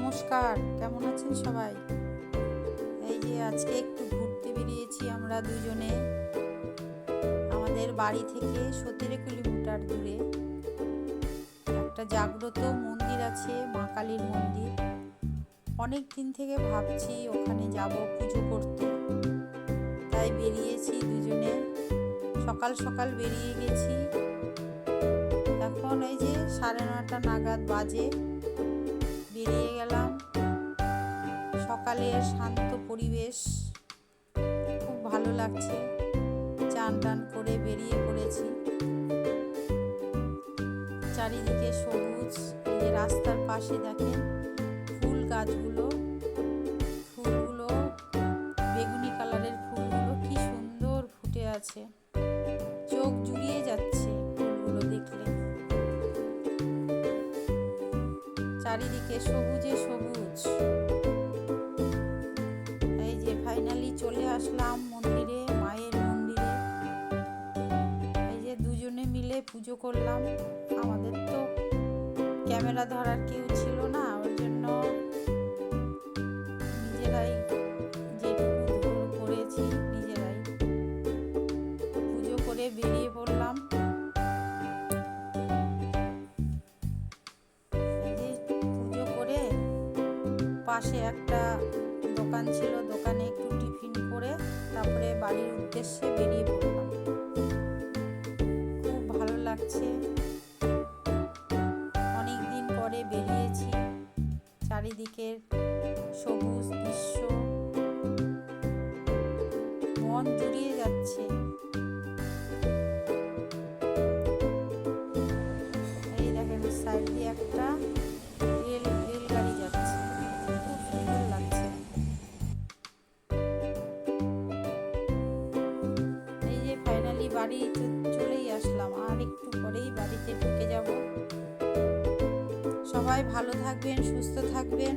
নমস্কার, কেমন আছেন সবাই? এই যে আজকে একটু ঘুরতে বেরিয়েছি আমরা দুজনে। আমাদের বাড়ি থেকে সতেরো কিলোমিটার দূরে। একটা জাগ্রত মন্দির আছে, মা কালীর মন্দির। অনেক দিন থেকে ভাবছি ওখানে যাব পুজো করতে। তাই বেরিয়েছি দুজনে। সকাল সকাল বেরিয়ে গেছি। এখন এই যে সাড়ে নটা নাগাদ বাজে। সকালের শান্ত পরিবেশ। খুব ভালো লাগছে। চান টান করে বেরিয়ে পড়েছি। চারিদিকে সবুজ, এই যে রাস্তার পাশে দেখেন ফুল গাছগুলো। ফুলগুলো, বেগুনি কালারের ফুলগুলো কি সুন্দর ফুটে আছে। চোখ জুড়িয়ে যাচ্ছে ফুলগুলো দেখলে। চারিদিকে সবুজে সবুজ। চলে আসলাম মন্দিরে, মায়ের মন্দিরে। এই যে দুজনে মিলে পুজো করলাম। আমাদের তো ক্যামেরা ধরার কেউ ছিল না ওর জন্য নিজেরাই যেটুকু করেছি নিজেরাই পুজো করে বেরিয়ে পড়লাম। পাশে একটা দোকান ছিল, দোকানে একটু টিফিন করে তারপরে বাড়ির উদ্দেশ্যে বেরিয়ে পড়লাম। খুব ভালো লাগছে। অনেক দিন পরে বেরিয়েছি। চারিদিকের সবুজ দৃশ্য। মন জুড়িয়ে যাচ্ছে। এই দেখেন, সাইড দিয়ে একটা বাড়ি চলেই আসলাম। আর একটু পরেই বাড়িতে ঢুকে যাব। সবাই ভালো থাকবেন সুস্থ থাকবেন।